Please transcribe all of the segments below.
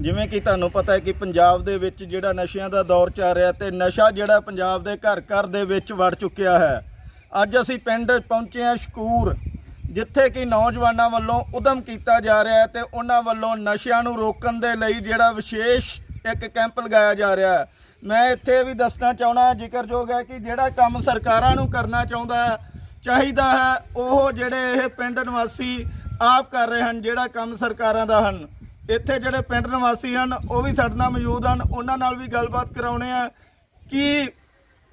ਜਿਵੇਂ ਕਿ ਤੁਹਾਨੂੰ ਪਤਾ ਹੈ ਕਿ ਪੰਜਾਬ ਦੇ ਵਿੱਚ ਜਿਹੜਾ ਨਸ਼ਿਆਂ ਦਾ ਦੌਰ ਚੱਲ ਰਿਹਾ ਤੇ ਨਸ਼ਾ ਜਿਹੜਾ ਪੰਜਾਬ ਦੇ ਘਰ ਘਰ ਦੇ ਵਿੱਚ ਵੜ ਚੁੱਕਿਆ ਹੈ। ਅੱਜ ਅਸੀਂ ਪਿੰਡ ਪਹੁੰਚੇ ਹਾਂ ਸ਼ਕੂਰ, ਜਿੱਥੇ ਕਿ ਨੌਜਵਾਨਾਂ ਵੱਲੋਂ ਉਦਮ ਕੀਤਾ ਜਾ ਰਿਹਾ ਹੈ ਤੇ ਉਹਨਾਂ ਵੱਲੋਂ ਨਸ਼ਿਆਂ ਨੂੰ ਰੋਕਣ ਦੇ ਲਈ ਜਿਹੜਾ ਵਿਸ਼ੇਸ਼ ਇੱਕ ਕੈਂਪ ਲਗਾਇਆ ਜਾ ਰਿਹਾ ਹੈ। ਮੈਂ ਇੱਥੇ ਵੀ ਦੱਸਣਾ ਚਾਹਣਾ ਜ਼ਿਕਰਯੋਗ ਹੈ ਕਿ ਜਿਹੜਾ ਕੰਮ ਸਰਕਾਰਾਂ ਨੂੰ ਕਰਨਾ ਚਾਹੁੰਦਾ ਚਾਹੀਦਾ ਹੈ, ਉਹ ਜਿਹੜੇ ਇਹ ਪਿੰਡ ਨਿਵਾਸੀ ਆਪ ਕਰ ਰਹੇ ਹਨ, ਜਿਹੜਾ ਕੰਮ ਸਰਕਾਰਾਂ ਦਾ ਹਨ। ਇੱਥੇ ਜਿਹੜੇ ਪਿੰਡ ਨਿਵਾਸੀ ਹਨ, ਉਹ ਵੀ ਸਾਡੇ ਨਾਲ ਮੌਜੂਦ ਹਨ। ਉਹਨਾਂ ਨਾਲ ਵੀ ਗੱਲਬਾਤ ਕਰਾਉਣੇ ਆ ਕਿ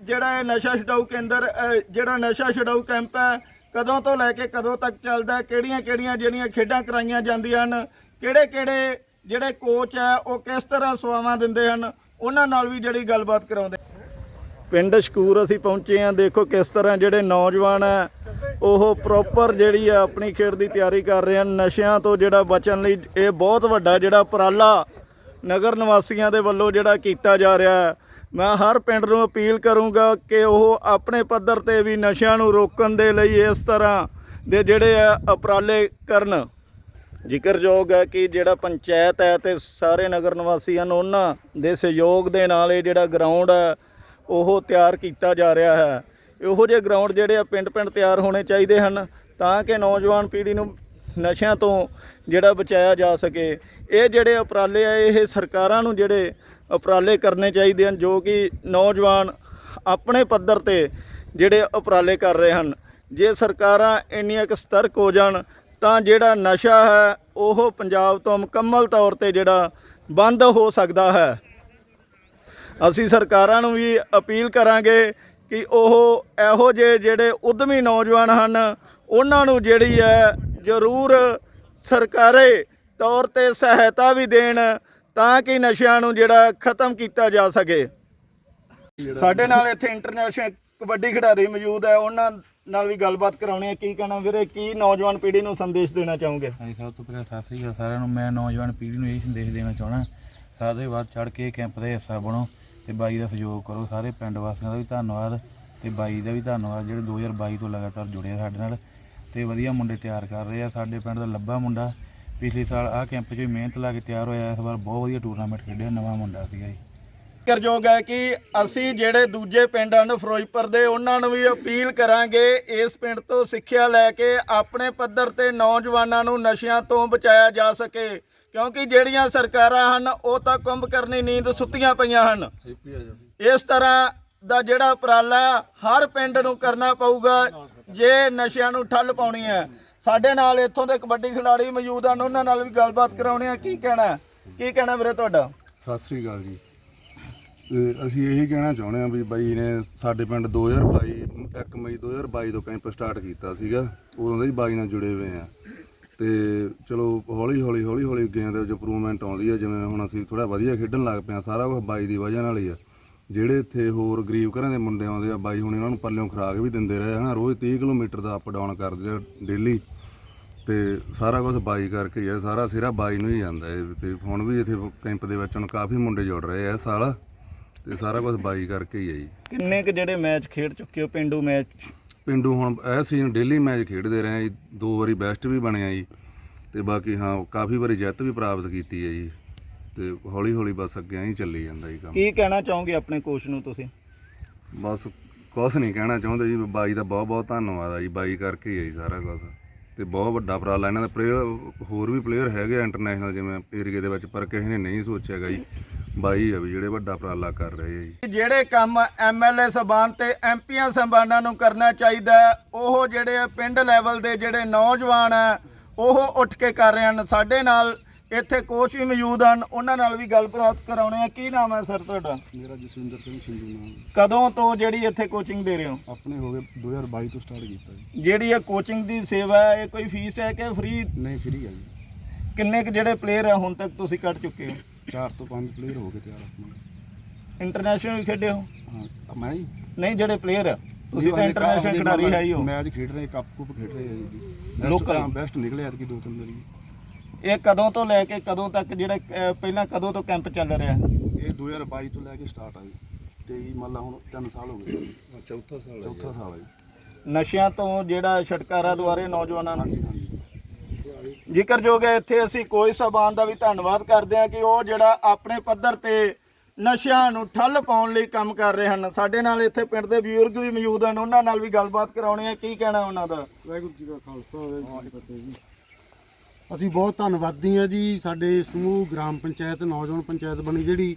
ਜਿਹੜਾ ਇਹ ਨਸ਼ਾ ਛਡਾਊ ਕੇਂਦਰ ਜਿਹੜਾ ਨਸ਼ਾ ਛਡਾਊ ਕੈਂਪ ਹੈ, ਕਦੋਂ ਤੋਂ ਲੈ ਕੇ ਕਦੋਂ ਤੱਕ ਚੱਲਦਾ ਕਿਹੜੀਆਂ ਕਿਹੜੀਆਂ ਜਿਹੜੀਆਂ ਖੇਡਾਂ ਕਰਾਈਆਂ ਜਾਂਦੀਆਂ ਹਨ ਕਿਹੜੇ ਕਿਹੜੇ ਜਿਹੜੇ ਕੋਚ ਹੈ, ਉਹ ਕਿਸ ਤਰ੍ਹਾਂ ਸੇਵਾਵਾਂ ਦਿੰਦੇ ਹਨ, ਉਹਨਾਂ ਨਾਲ ਵੀ ਜਿਹੜੀ ਗੱਲਬਾਤ ਕਰਾਉਂਦੇ ਪਿੰਡ ਸ਼ਕੂਰ ਅਸੀਂ ਪਹੁੰਚੇ ਆ ਦੇਖੋ ਕਿਸ ਤਰ੍ਹਾਂ ਜਿਹੜੇ ਨੌਜਵਾਨ ਹੈ ਉਹ ਪ੍ਰੋਪਰ ਜਿਹੜੀ ਆ ਆਪਣੀ ਖੇਡ ਦੀ ਤਿਆਰੀ ਕਰ ਰਹੇ ਹਨ। ਨਸ਼ਿਆਂ ਤੋਂ ਜਿਹੜਾ ਬਚਣ ਲਈ ਇਹ ਬਹੁਤ ਵੱਡਾ ਜਿਹੜਾ ਉਪਰਾਲਾ ਨਗਰ ਨਿਵਾਸੀਆਂ ਦੇ ਵੱਲੋਂ ਜਿਹੜਾ ਕੀਤਾ ਜਾ ਰਿਹਾ ਹੈ। ਮੈਂ ਹਰ ਪਿੰਡ ਨੂੰ ਅਪੀਲ ਕਰੂੰਗਾ ਕਿ ਉਹ ਆਪਣੇ ਪੱਧਰ ਤੇ ਵੀ ਨਸ਼ਿਆਂ ਨੂੰ ਰੋਕਣ ਦੇ ਲਈ ਇਸ ਤਰ੍ਹਾਂ ਦੇ ਜਿਹੜੇ ਆ ਉਪਰਾਲੇ ਕਰਨ। ਜ਼ਿਕਰਯੋਗ ਹੈ ਕਿ ਜਿਹੜਾ ਪੰਚਾਇਤ ਹੈ ਤੇ ਸਾਰੇ ਨਗਰ ਨਿਵਾਸੀਆਂ ਨੂੰ ਉਹਨਾਂ ਦੇ ਸਹਿਯੋਗ ਦੇ ਨਾਲ ਇਹ ਜਿਹੜਾ ਗਰਾਊਂਡ ਹੈ, ਉਹ ਤਿਆਰ ਕੀਤਾ ਜਾ ਰਿਹਾ ਹੈ। ਇਹੋ ਜਿਹੇ ਗਰਾਊਂਡ ਜਿਹੜੇ ਆ ਪਿੰਡ-ਪਿੰਡ ਤਿਆਰ ਹੋਣੇ ਚਾਹੀਦੇ ਹਨ ਤਾਂ ਕਿ ਨੌਜਵਾਨ ਪੀੜ੍ਹੀ ਨੂੰ ਨਸ਼ਿਆਂ ਤੋਂ ਜਿਹੜਾ ਬਚਾਇਆ ਜਾ ਸਕੇ। ਇਹ ਜਿਹੜੇ ਉਪਰਾਲੇ ਆ, ਇਹ ਸਰਕਾਰਾਂ ਨੂੰ ਜਿਹੜੇ ਉਪਰਾਲੇ ਕਰਨੇ ਚਾਹੀਦੇ ਹਨ ਜੋ ਕਿ ਨੌਜਵਾਨ ਆਪਣੇ ਪੱਧਰ ਤੇ ਜਿਹੜੇ ਉਪਰਾਲੇ ਕਰ ਰਹੇ ਹਨ। ਜੇ ਸਰਕਾਰਾਂ ਇੰਨੀਆਂ ਕੁ ਸਤਰਕ ਹੋ ਜਾਣ ਤਾਂ ਜਿਹੜਾ ਨਸ਼ਾ ਹੈ, ਉਹ ਪੰਜਾਬ ਤੋਂ ਮੁਕੰਮਲ ਤੌਰ ਤੇ ਜਿਹੜਾ ਬੰਦ ਹੋ ਸਕਦਾ ਹੈ। ਅਸੀਂ ਸਰਕਾਰਾਂ ਨੂੰ ਵੀ ਅਪੀਲ ਕਰਾਂਗੇ ਕਿ ਉਹ ਇਹੋ ਜਿਹੇ ਜਿਹੜੇ ਉਦਮੀ ਨੌਜਵਾਨ ਹਨ, ਉਹਨਾਂ ਨੂੰ ਜਿਹੜੀ ਹੈ ਜ਼ਰੂਰ ਸਰਕਾਰੇ ਤੌਰ ਤੇ ਸਹਾਇਤਾ ਵੀ ਦੇਣ ਤਾਂ ਕਿ ਨਸ਼ਿਆਂ ਨੂੰ ਜਿਹੜਾ ਖਤਮ ਕੀਤਾ ਜਾ ਸਕੇ। ਸਾਡੇ ਨਾਲ ਇੱਥੇ ਇੰਟਰਨੈਸ਼ਨਲ ਕਬੱਡੀ ਖਿਡਾਰੀ ਮੌਜੂਦ ਹੈ, ਉਹਨਾਂ ਨਾਲ ਵੀ ਗੱਲਬਾਤ ਕਰਾਉਣੀ ਹੈ। ਕੀ ਕਹਿਣਾ ਵੀਰੇ? ਕੀ ਨੌਜਵਾਨ ਪੀੜ੍ਹੀ ਨੂੰ ਸੰਦੇਸ਼ ਦੇਣਾ ਚਾਹੋਗੇ? ਹਾਂਜੀ, ਸਭ ਤੋਂ ਪਹਿਲਾਂ ਸਤਿ ਸ੍ਰੀ ਅਕਾਲ ਸਾਰਿਆਂ ਨੂੰ। ਮੈਂ ਨੌਜਵਾਨ ਪੀੜ੍ਹੀ ਨੂੰ ਇਹ ਸੰਦੇਸ਼ ਦੇਣਾ ਚਾਹਣਾ ਸਾਰੇ ਵੱਧ ਚੜ ਕੇ ਕੈਂਪ ਦਾ ਹਿੱਸਾ ਬਣੋ। ਤੇ ਬਾਈ ਦਾ ਸਹਿਯੋਗ ਕਰੋ, ਸਾਰੇ ਪਿੰਡ ਵਾਸੀਆਂ ਦਾ ਵੀ ਧੰਨਵਾਦ ਤੇ ਬਾਈ ਦਾ ਵੀ ਧੰਨਵਾਦ, ਜਿਹੜੇ 2022 ਤੋਂ ਲਗਾਤਾਰ ਜੁੜੇ ਆ ਸਾਡੇ ਨਾਲ ਤੇ ਵਧੀਆ ਮੁੰਡੇ ਤਿਆਰ ਕਰ ਰਹੇ ਆ। ਸਾਡੇ ਪਿੰਡ ਦਾ ਲੱਭਾ ਮੁੰਡਾ, ਪਿਛਲੇ ਸਾਲ ਆਹ ਕੈਂਪ 'ਚ ਵੀ ਮਿਹਨਤ ਲਾ ਕੇ ਤਿਆਰ ਹੋਇਆ, ਇਸ ਵਾਰ ਬਹੁਤ ਵਧੀਆ ਟੂਰਨਾਮੈਂਟ ਖੇਡਿਆ, ਨਵਾਂ ਮੁੰਡਾ ਸੀਗਾ ਜੀ। ਜ਼ਿਕਰਯੋਗ ਹੈ ਕਿ ਅਸੀਂ ਜਿਹੜੇ ਦੂਜੇ ਪਿੰਡ ਹਨ, ਫਿਰੋਜ਼ਪੁਰ ਦੇ, ਉਹਨਾਂ ਨੂੰ ਵੀ ਅਪੀਲ ਕਰਾਂਗੇ ਇਸ ਪਿੰਡ ਤੋਂ ਸਿੱਖਿਆ ਲੈ ਕੇ ਆਪਣੇ ਪੱਧਰ ਤੇ ਨੌਜਵਾਨਾਂ ਨੂੰ ਨਸ਼ਿਆਂ ਤੋਂ ਬਚਾਇਆ ਜਾ ਸਕੇ। ਕਿਉਂਕਿ ਜਿਹੜੀਆਂ ਸਰਕਾਰਾਂ ਹਨ ਉਹ ਤਾਂ ਕੁੰਭ ਕਰਨੀ ਨੀਂਦ ਸੁੱਤੀਆਂ ਪਈਆਂ ਹਨ। ਇਸ ਤਰ੍ਹਾਂ ਦਾ ਜਿਹੜਾ ਉਪਰਾਲਾ ਹਰ ਪਿੰਡ ਨੂੰ ਕਰਨਾ ਪਊਗਾ ਜੇ ਨਸ਼ਿਆਂ ਨੂੰ ਠੱਲ ਪਾਉਣੀ ਹੈ। ਸਾਡੇ ਨਾਲ ਇੱਥੋਂ ਦੇ ਕਬੱਡੀ ਖਿਡਾਰੀ ਮੌਜੂਦ ਹਨ ਉਹਨਾਂ ਨਾਲ ਵੀ ਗੱਲਬਾਤ ਕਰਾਉਣੀ ਹੈ। ਕੀ ਕਹਿਣਾ? ਕੀ ਕਹਿਣਾ ਵੀਰੇ ਤੁਹਾਡਾ? ਸਤਿ ਸ੍ਰੀ ਅਕਾਲ ਜੀ। ਅਸੀਂ ਇਹੀ ਕਹਿਣਾ ਚਾਹੁੰਦੇ ਹਾਂ ਵੀ ਬਾਈ ਨੇ ਸਾਡੇ ਪਿੰਡ 2022 1 ਮਈ 2022 ਤੋਂ ਕੈਂਪ ਸਟਾਰਟ ਕੀਤਾ ਸੀਗਾ। ਉਦੋਂ ਦੇ ਹੀ ਬਾਈ ਨਾਲ ਜੁੜੇ ਹੋਏ ਆ ਤੇ ਚਲੋ ਹੌਲੀ ਹੌਲੀ ਹੌਲੀ ਹੌਲੀ ਗੇਮ ਦੇ ਵਿੱਚ ਇੰਪਰੂਵਮੈਂਟ ਆਉਂਦੀ ਹੈ ਜਿਵੇਂ ਹੁਣ ਅਸੀਂ ਥੋੜਾ ਵਧੀਆ ਖੇਡਣ ਲੱਗ ਪਏ ਆ ਸਾਰਾ ਕੁਝ ਬਾਈ ਦੀ ਵਜ੍ਹਾ ਨਾਲ ਹੀ ਆ। ਜਿਹੜੇ ਇੱਥੇ ਹੋਰ ਗਰੀਬ ਘਰਾਂ ਦੇ ਮੁੰਡੇ ਆਉਂਦੇ ਆ, ਬਾਈ ਹੁਣ ਇਹਨਾਂ ਨੂੰ ਪੱਲਿਓਂ ਖੁਰਾਕ ਵੀ ਦਿੰਦੇ ਰਹੇ, ਹਨਾ, ਰੋਜ਼ 30 ਕਿਲੋਮੀਟਰ ਦਾ ਅਪ ਡਾਊਨ ਕਰਦੇ ਆ ਡੇਲੀ ਤੇ ਸਾਰਾ ਕੁਝ ਬਾਈ ਕਰਕੇ ਹੀ ਆ, ਸਾਰਾ ਸਿਰਾ ਬਾਈ ਨੂੰ ਹੀ ਜਾਂਦਾ ਹੈ ਤੇ ਹੁਣ ਵੀ ਇੱਥੇ ਕੈਂਪ ਦੇ ਵਿੱਚ ਹੁਣ ਕਾਫੀ ਮੁੰਡੇ ਜੁੜ ਰਹੇ ਆ ਸਾਲ, ਤੇ ਸਾਰਾ ਕੁਝ ਬਾਈ ਕਰਕੇ ਹੀ ਹੈ ਜੀ। ਕਿੰਨੇ ਕੁ ਜਿਹੜੇ ਮੈਚ ਖੇਡ ਚੁੱਕੇ ਹੋ, ਪਿੰਡੂ ਮੈਚ? ਪਿੰਡੂ ਹੁਣ ਇਹ ਸੀਜ਼ਨ ਡੇਲੀ ਮੈਚ ਖੇਡਦੇ ਰਹੇ ਆ ਜੀ ਦੋ ਵਾਰੀ ਬੈਸਟ ਵੀ ਬਣਿਆ ਜੀ ਤੇ ਬਾਕੀ ਹਾਂ ਕਾਫੀ ਵਾਰੀ ਜਿੱਤ ਵੀ ਪ੍ਰਾਪਤ ਕੀਤੀ ਹੈ ਜੀ ਤੇ ਹੌਲੀ ਹੌਲੀ ਬਸ ਅੱਗੇ ਐਂ ਹੀ ਚੱਲੀ ਜਾਂਦਾ ਜੀ ਕੰਮ। ਕੀ ਕਹਿਣਾ ਚਾਹੋਗੇ ਆਪਣੇ ਕੋਚ ਨੂੰ ਤੁਸੀਂ? ਬਸ ਕੁਛ ਨਹੀਂ ਕਹਿਣਾ ਚਾਹੁੰਦੇ ਜੀ ਬਾਈ ਦਾ ਬਹੁਤ ਬਹੁਤ ਧੰਨਵਾਦ ਆ ਜੀ ਬਾਈ ਕਰਕੇ ਹੀ ਹੈ ਜੀ ਸਾਰਾ ਕੁਝ ਤੇ ਬਹੁਤ ਵੱਡਾ ਉਪਰਾਲਾ ਇਹਨਾਂ ਦਾ ਪਲੇਅਰ ਹੋਰ ਵੀ ਪਲੇਅਰ ਹੈਗੇ ਇੰਟਰਨੈਸ਼ਨਲ ਜਿਵੇਂ ਏਰੀਏ ਦੇ ਵਿੱਚ ਪਰ ਕਿਸੇ ਨੇ ਨਹੀਂ ਸੋਚਿਆਗਾ ਜੀ। ਬਾਈ ਆ ਵੀ ਜਿਹੜੇ ਵੱਡਾ ਉਪਰਾਲਾ ਕਰ ਰਹੇ ਆ ਜੀ। ਜਿਹੜੇ ਕੰਮ ਐਮਐਲਏ ਸਬਾਨ ਤੇ ਐਮਪੀਆਂ ਸਬਾਨਾਂ ਨੂੰ ਕਰਨਾ ਚਾਹੀਦਾ ਹੈ, ਉਹ ਜਿਹੜੇ ਆ ਪਿੰਡ ਲੈਵਲ ਦੇ ਜਿਹੜੇ ਨੌਜਵਾਨ ਆ ਉਹ ਉੱਠ ਕੇ ਕਰ ਰਹੇ ਹਨ। ਸਾਡੇ ਨਾਲ ਇੱਥੇ ਕੋਚ ਵੀ ਮੌਜੂਦ ਹਨ। ਉਹਨਾਂ ਨਾਲ ਵੀ ਗੱਲਬਾਤ ਕਰਾਉਣੇ ਆ। ਕੀ ਨਾਮ ਹੈ ਸਰ ਤੁਹਾਡਾ? ਮੇਰਾ ਜਸਵਿੰਦਰ ਸਿੰਘ ਸਿੰਧੂ ਨਾਮ। ਕਦੋਂ ਤੋਂ ਜਿਹੜੀ ਇੱਥੇ ਕੋਚਿੰਗ ਦੇ ਰਹੇ ਹੋ? ਆਪਣੇ ਹੋ ਗਏ 2022 ਤੋਂ ਸਟਾਰਟ ਕੀਤਾ ਜੀ। ਜਿਹੜੀ ਇਹ ਕੋਚਿੰਗ ਦੀ ਸੇਵਾ ਹੈ ਇਹ ਕੋਈ ਫੀਸ ਹੈ ਕਿ ਫ੍ਰੀ ਨਹੀਂ ਫ੍ਰੀ ਆ ਜੀ। ਕਿੰਨੇ ਕੁ ਜਿਹੜੇ ਪਲੇਅਰ ਆ ਹੁਣ ਤੱਕ ਤੁਸੀਂ ਕੱਢ ਚੁੱਕੇ ਹੋ? ਚਾਰ ਤੋਂ ਪੰਜ ਪਲੇਅਰ ਹੋ ਗਏ ਤਿਆਰ ਆਪਣੇ। ਇੰਟਰਨੈਸ਼ਨਲ ਵੀ ਖੇਡੇ ਹੋ? ਹਾਂ ਮੈਂ ਹੀ। ਨਹੀਂ ਜਿਹੜੇ ਪਲੇਅਰ ਤੁਸੀਂ ਤਾਂ ਇੰਟਰਨੈਸ਼ਨਲ ਖਿਡਾਰੀ ਹੈ ਹੀ ਹੋ। ਮੈਚ ਖੇਡ ਰਹੇ ਕੱਪ ਕੁਪ ਖੇਡ ਰਹੇ ਆ ਜੀ। Local? ਬੈਸਟ ਬੈਸਟ ਨਿਕਲੇ ਐਤਕੀ ਦੋ ਤਿੰਨ ਵਾਰੀ। ਇਹ ਕਦੋਂ ਤੋਂ ਲੈ ਕੇ ਕਦੋਂ ਤੱਕ ਜਿਹੜਾ ਅਹ, ਪਹਿਲਾਂ ਕਦੋਂ ਤੋਂ ਕੈਂਪ ਚੱਲ ਰਿਹਾ? ਇਹ 2022 ਤੋਂ ਲੈ ਕੇ ਸਟਾਰਟ ਆ ਜੀ। 23 ਮੰਨ ਲਾ ਹੁਣ 3 ਸਾਲ ਹੋ ਗਏ। ਚੌਥਾ ਸਾਲ ਚੌਥਾ ਸਾਲ ਹੈ ਜੀ। ਨਸ਼ਿਆਂ ਤੋਂ ਜਿਹੜਾ ਛਟਕਾਰਾ ਦੁਆਰੇ ਨੌਜਵਾਨਾਂ ਨੂੰ। ਹਾਂਜੀ ਹਾਂਜੀ। ਜ਼ਿਕਰਯੋਗ ਹੈ, ਇੱਥੇ ਅਸੀਂ ਕੋਈ ਸਾਹਿਬਾਨ ਦਾ ਵੀ ਧੰਨਵਾਦ ਕਰਦੇ ਹਾਂ ਕਿ ਉਹ ਜਿਹੜਾ ਆਪਣੇ ਪੱਧਰ ਤੇ ਨਸ਼ਿਆਂ ਨੂੰ ਠੱਲ ਪਾਉਣ ਲਈ ਕੰਮ ਕਰ ਰਹੇ ਹਨ। ਸਾਡੇ ਨਾਲ ਇੱਥੇ ਪਿੰਡ ਦੇ ਬਜ਼ੁਰਗ ਵੀ ਮੌਜੂਦ ਹਨ, ਉਹਨਾਂ ਨਾਲ ਵੀ ਗੱਲਬਾਤ ਕਰਾਉਣੀ ਹੈ। ਕੀ ਕਹਿਣਾ ਉਹਨਾਂ ਦਾ? ਵਾਹਿਗੁਰੂ ਜੀ ਕਾ ਖਾਲਸਾ, ਵਾਹਿਗੁਰੂ ਜੀ ਕੀ ਫਤਿਹ ਜੀ। ਅਸੀਂ ਬਹੁਤ ਧੰਨਵਾਦੀ ਹਾਂ ਜੀ, ਸਾਡੇ ਸਮੂਹ ਗ੍ਰਾਮ ਪੰਚਾਇਤ, ਨੌਜਵਾਨ ਪੰਚਾਇਤ ਬਣੀ ਜਿਹੜੀ,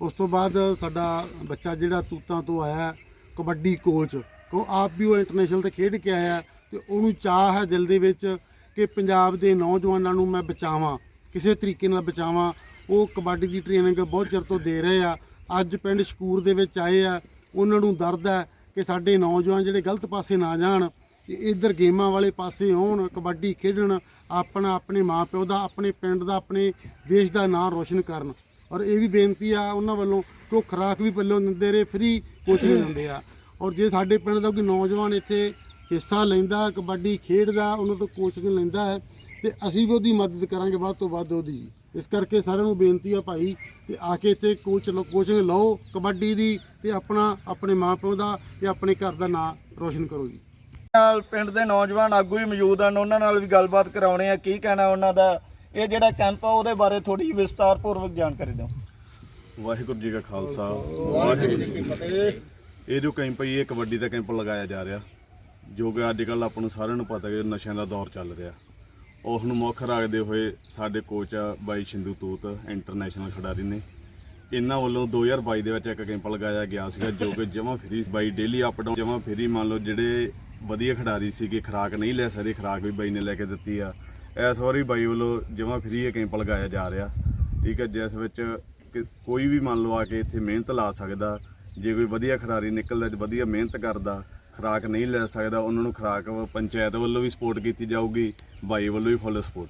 ਉਸ ਤੋਂ ਬਾਅਦ ਸਾਡਾ ਬੱਚਾ ਜਿਹੜਾ ਤੂਤਾਂ ਤੋਂ ਆਇਆ ਕਬੱਡੀ ਕੋਚ। ਉਹ ਆਪ ਵੀ ਉਹ ਇੰਟਰਨੈਸ਼ਨਲ ਤੇ ਖੇਡ ਕੇ ਆਇਆ ਤੇ ਉਹਨੂੰ ਚਾਹ ਹੈ ਦਿਲ ਦੇ ਵਿੱਚ ਕਿ ਪੰਜਾਬ ਦੇ ਨੌਜਵਾਨਾਂ ਨੂੰ ਮੈਂ ਬਚਾਵਾਂ, ਕਿਸੇ ਤਰੀਕੇ ਨਾਲ ਬਚਾਵਾਂ। ਉਹ ਕਬੱਡੀ ਦੀ ਟ੍ਰੇਨਿੰਗ ਬਹੁਤ ਚਿਰ ਤੋਂ ਦੇ ਰਹੇ ਆ। ਅੱਜ ਪਿੰਡ ਸ਼ਕੂਰ ਦੇ ਵਿੱਚ ਆਏ ਆ। ਉਹਨਾਂ ਨੂੰ ਦਰਦ ਹੈ ਕਿ ਸਾਡੇ ਨੌਜਵਾਨ ਜਿਹੜੇ ਗਲਤ ਪਾਸੇ ਨਾ ਜਾਣ, ਤੇ ਇੱਧਰ ਗੇਮਾਂ ਵਾਲੇ ਪਾਸੇ ਆਉਣ ਕਬੱਡੀ ਖੇਡਣ, ਆਪਣਾ ਆਪਣੇ ਮਾਪਿਓ ਦਾ, ਆਪਣੇ ਪਿੰਡ ਦਾ, ਆਪਣੇ ਦੇਸ਼ ਦਾ ਨਾਮ ਰੋਸ਼ਨ ਕਰਨ। ਔਰ ਇਹ ਵੀ ਬੇਨਤੀ ਆ ਉਹਨਾਂ ਵੱਲੋਂ, ਕਿ ਉਹ ਖੁਰਾਕ ਵੀ ਪੱਲੋਂ ਦਿੰਦੇ ਰਹੇ ਫ੍ਰੀ ਕੋਚਿੰਗ ਦਿੰਦੇ ਆ। ਔਰ ਜੇ ਸਾਡੇ ਪਿੰਡ ਦਾ ਕੋਈ ਨੌਜਵਾਨ ਇੱਥੇ ਹਿੱਸਾ ਲੈਂਦਾ ਕਬੱਡੀ ਖੇਡਦਾ ਉਹਨਾਂ ਤੋਂ ਕੋਚਿੰਗ ਲੈਂਦਾ ਹੈ ਤੇ ਅਸੀਂ ਵੀ ਉਹਦੀ ਮਦਦ ਕਰਾਂਗੇ ਵੱਧ ਤੋਂ ਵੱਧ ਉਹਦੀ। ਇਸ ਕਰਕੇ ਸਾਰਿਆਂ ਨੂੰ ਬੇਨਤੀ ਆ ਭਾਈ ਕਿ ਆ ਕੇ ਇੱਥੇ ਕੋਚ ਕੋਚਿੰਗ ਲਓ ਕਬੱਡੀ ਦੀ ਤੇ ਆਪਣਾ ਆਪਣੇ ਮਾਪਿਓ ਦਾ ਤੇ ਆਪਣੇ ਘਰ ਦਾ ਨਾਮ ਰੋਸ਼ਨ ਕਰੋ ਜੀ। ਨਾਲ ਪਿੰਡ ਦੇ ਨੌਜਵਾਨ ਆਗੂ ਵੀ ਮੌਜੂਦ ਹਨ ਉਹਨਾਂ ਨਾਲ ਵੀ ਗੱਲਬਾਤ ਕਰਾਉਣੀ ਹੈ ਕੀ ਕਹਿਣਾ ਉਹਨਾਂ ਦਾ? ਇਹ ਜਿਹੜਾ ਕੈਂਪ ਆ ਉਹਦੇ ਬਾਰੇ ਥੋੜੀ ਵਿਸਤਾਰਪੂਰਵਕ ਜਾਣਕਾਰੀ ਦਿਓ। ਵਾਹਿਗੁਰੂ ਜੀ ਕਾ ਖਾਲਸਾ। ਵਾਹਿਗੁਰੂ ਜੀ ਕੀ ਫਤਿਹ। ਇਹ ਜੋ ਕੈਂਪ ਹੈ ਇਹ ਕਬੱਡੀ ਦਾ ਕੈਂਪ ਲਗਾਇਆ ਜਾ ਰਿਹਾ। ਜੋ ਕਿ ਅੱਜ ਕੱਲ ਆਪਾਂ ਨੂੰ ਸਾਰਿਆਂ ਨੂੰ ਪਤਾ ਕਿ ਨਸ਼ਿਆਂ ਦਾ ਦੌਰ ਚੱਲ ਰਿਹਾ। ਉਸ ਨੂੰ ਮੁੱਖ ਰੱਖਦੇ ਹੋਏ ਸਾਡੇ ਕੋਚ ਆ ਬਾਈ ਸ਼ਿੰਦੂ ਤੂਤ ਇੰਟਰਨੈਸ਼ਨਲ ਖਿਡਾਰੀ ਨੇ। ਇਹਨਾਂ ਵੱਲੋਂ 2022 ਦੇ ਵਿੱਚ ਇੱਕ ਕੈਂਪ ਲਗਾਇਆ ਗਿਆ ਸੀਗਾ, ਜੋ ਕਿ ਜਮਾ ਫ੍ਰੀ ਬਾਈ ਡੇਲੀ ਅਪ ਡਾਊਨ ਜਮਾ ਫ੍ਰੀ ਮੰਨ ਲਓ ਜਿਹੜੇ ਵਧੀਆ ਖਿਡਾਰੀ ਸੀਗੇ ਖੁਰਾਕ ਨਹੀਂ ਲੈ ਸਕਦੇ, ਖੁਰਾਕ ਵੀ ਬਾਈ ਨੇ ਲੈ ਕੇ ਦਿੱਤੀ ਆ। ਇਸ ਵਾਰੀ ਬਾਈ ਵੱਲੋਂ ਜਮਾ ਫ੍ਰੀ ਇਹ ਕੈਂਪ ਲਗਾਇਆ ਜਾ ਰਿਹਾ। ਠੀਕ ਹੈ ਜਿਸ ਵਿੱਚ ਕਿ ਕੋਈ ਵੀ ਮੰਨ ਲਓ ਆ ਕੇ ਇੱਥੇ ਮਿਹਨਤ ਲਾ ਸਕਦਾ, ਜੇ ਕੋਈ ਵਧੀਆ ਖਿਡਾਰੀ ਨਿਕਲਦਾ ਵਧੀਆ ਮਿਹਨਤ ਕਰਦਾ ਖੁਰਾਕ ਨਹੀਂ ਲੈ ਸਕਦਾ, ਉਹਨਾਂ ਨੂੰ ਖੁਰਾਕ ਪੰਚਾਇਤ ਵੱਲੋਂ ਵੀ ਸਪੋਰਟ ਕੀਤੀ ਜਾਊਗੀ ਬਾਈ ਵੱਲੋਂ ਵੀ ਫੁੱਲ ਸਪੋਰਟ